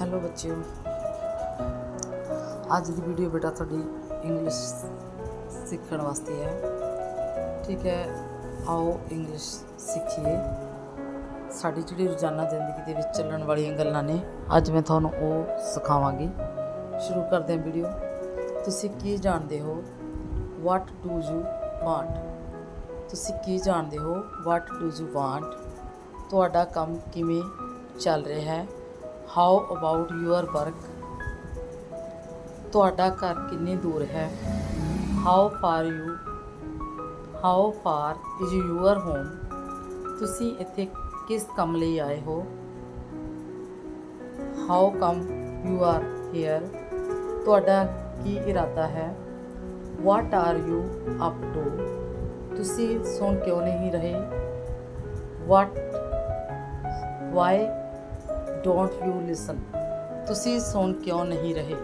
Hello ਬੱਚਿਓ। ਅੱਜ ਦੀ video ਬੇਟਾ ਤੁਹਾਡੀ ਇੰਗਲਿਸ਼ ਸਿੱਖਣ ਵਾਸਤੇ ਹੈ। ਠੀਕ ਹੈ, ਆਓ ਇੰਗਲਿਸ਼ ਸਿੱਖੀਏ। ਸਾਡੀ ਜਿਹੜੀ ਰੋਜ਼ਾਨਾ ਜ਼ਿੰਦਗੀ ਦੇ ਵਿੱਚ ਚੱਲਣ ਵਾਲੀਆਂ ਗੱਲਾਂ ਨੇ, ਅੱਜ ਮੈਂ ਤੁਹਾਨੂੰ ਉਹ ਸਿਖਾਵਾਂਗੀ। ਸ਼ੁਰੂ ਕਰਦੇ ਹਾਂ ਵੀਡੀਓ ਤੁਸੀਂ ਕੀ ਜਾਣਦੇ ਹੋ? ਵਾਟ ਡੂ ਯੂ ਵਾਂਟ ਤੁਸੀਂ ਕੀ ਜਾਣਦੇ ਹੋ? ਵਾਟ ਡੂ ਯੂ ਵਾਂਟ ਤੁਹਾਡਾ ਕੰਮ ਕਿਵੇਂ ਚੱਲ ਰਿਹਾ ਹੈ? ਹਾਊ ਅਬਾਊਟ ਯੂਅਰ ਵਰਕ ਤੁਹਾਡਾ ਘਰ ਕਿੰਨੀ ਦੂਰ ਹੈ? How far you how far is your home ਤੁਸੀਂ ਇੱਥੇ ਕਿਸ ਕੰਮ ਲਈ ਆਏ ਹੋ? How come you are here ਤੁਹਾਡਾ ਕੀ ਇਰਾਦਾ ਹੈ? What are you up to ਤੁਸੀਂ ਸੁਣ ਕਿਉਂ ਨਹੀਂ ਰਹੇ? What why don't you listen ਤੁਸੀਂ ਸੁਣ ਕਿਉਂ ਨਹੀਂ ਰਹੇ?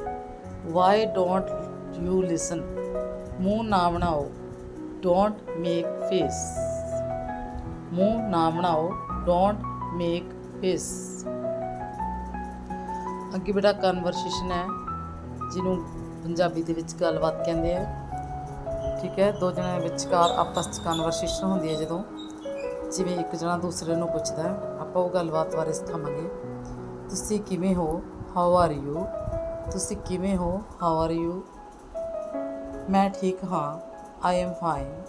ਵਾਈ ਡੋਂਟ ਯੂ ਲਿਸਨ ਮੂੰਹ ਨਾ ਬਣਾਓ। ਡੋਂਟ ਮੇਕ ਫੇਸ ਮੂੰਹ ਨਾ ਬਣਾਓ। ਡੋਂਟ ਮੇਕ ਫੇਸ ਅੱਗੇ ਬੇਟਾ ਕਨਵਰਸੇਸ਼ਨ ਹੈ, ਜਿਹਨੂੰ ਪੰਜਾਬੀ ਦੇ ਵਿੱਚ ਗੱਲਬਾਤ ਕਹਿੰਦੇ ਆ। ਠੀਕ ਹੈ, ਦੋ ਜਣਿਆਂ ਦੇ ਵਿਚਕਾਰ ਆਪਸ ਵਿੱਚ ਕਨਵਰਸੇਸ਼ਨ ਹੁੰਦੀ ਹੈ ਜਦੋਂ। ਜਿਵੇਂ ਇੱਕ ਜਣਾ ਦੂਸਰੇ ਨੂੰ ਪੁੱਛਦਾ ਆਪਾਂ ਉਹ ਗੱਲਬਾਤ ਬਾਰੇ ਸਿਖਾਵਾਂਗੇ। ਤੁਸੀਂ ਕਿਵੇਂ ਹੋ? ਹਾਊ ਆਰ ਯੂ ਤੁਸੀਂ ਕਿਵੇਂ ਹੋ? ਹਾਊ ਆਰ ਯੂ ਮੈਂ ਠੀਕ ਹਾਂ। ਆਈ ਐਮ ਫਾਈਨ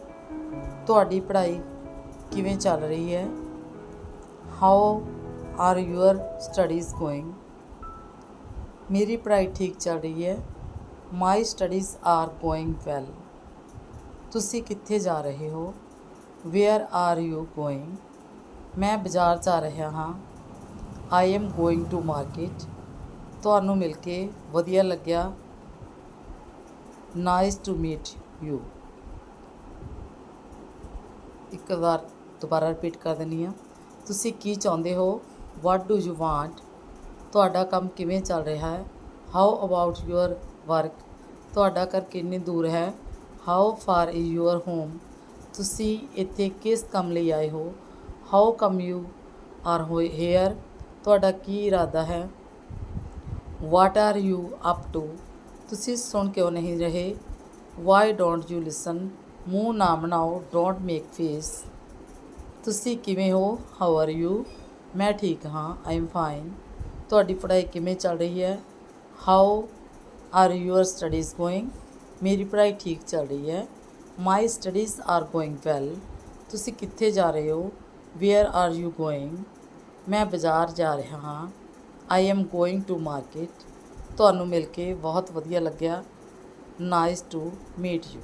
ਤੁਹਾਡੀ ਪੜ੍ਹਾਈ ਕਿਵੇਂ ਚੱਲ ਰਹੀ ਹੈ? How are your studies going ਮੇਰੀ ਪੜ੍ਹਾਈ ਠੀਕ ਚੱਲ ਰਹੀ ਹੈ। My studies are going well ਤੁਸੀਂ ਕਿੱਥੇ ਜਾ ਰਹੇ ਹੋ? ਵੇਅਰ ਆਰ ਯੂ ਗੋਇੰਗ ਮੈਂ ਬਾਜ਼ਾਰ ਜਾ ਰਿਹਾ ਹਾਂ। I am going to market ਤੁਹਾਨੂੰ ਮਿਲ ਕੇ ਵਧੀਆ ਲੱਗਿਆ। ਨਾਈਸ ਟੂ ਮੀਟ ਯੂ ਇੱਕ ਵਾਰ ਦੁਬਾਰਾ ਰਿਪੀਟ ਕਰ ਦਿੰਦੀ ਹਾਂ। ਤੁਸੀਂ ਕੀ ਚਾਹੁੰਦੇ ਹੋ? ਵਾਟ ਡੂ ਯੂ ਵਾਂਟ ਤੁਹਾਡਾ ਕੰਮ ਕਿਵੇਂ ਚੱਲ ਰਿਹਾ ਹੈ? ਹਾਊ ਅਬਾਊਟ ਯੂਅਰ ਵਰਕ ਤੁਹਾਡਾ ਘਰ ਕਿੰਨੀ ਦੂਰ ਹੈ? How far is your home ਤੁਸੀਂ ਇੱਥੇ ਕਿਸ ਕੰਮ ਲਈ ਆਏ ਹੋ? How come you are here ਤੁਹਾਡਾ ਕੀ ਇਰਾਦਾ ਹੈ? What are you up to ਤੁਸੀਂ ਸੁਣ ਕਿਉਂ ਨਹੀਂ ਰਹੇ? ਵਾਈ ਡੋਂਟ ਯੂ ਲਿਸਨ ਮੂੰਹ ਨਾ ਬਣਾਓ ਡੋਂਟ ਮੇਕ ਫੇਸ ਤੁਸੀਂ ਕਿਵੇਂ ਹੋ? ਹਾਊ ਆਰ ਯੂ ਮੈਂ ਠੀਕ ਹਾਂ ਆਈ ਐਮ ਫਾਈਨ ਤੁਹਾਡੀ ਪੜ੍ਹਾਈ ਕਿਵੇਂ ਚੱਲ ਰਹੀ ਹੈ? How are your studies going ਮੇਰੀ ਪੜ੍ਹਾਈ ਠੀਕ ਚੱਲ ਰਹੀ ਹੈ। My studies are going well ਤੁਸੀਂ ਕਿੱਥੇ ਜਾ ਰਹੇ ਹੋ? ਵੇਅਰ ਆਰ ਯੂ ਗੋਇੰਗ ਮੈਂ ਬਾਜ਼ਾਰ ਜਾ ਰਿਹਾ ਹਾਂ। I am going to market ਤੁਹਾਨੂੰ ਮਿਲ ਕੇ ਬਹੁਤ ਵਧੀਆ ਲੱਗਿਆ। Nice to meet you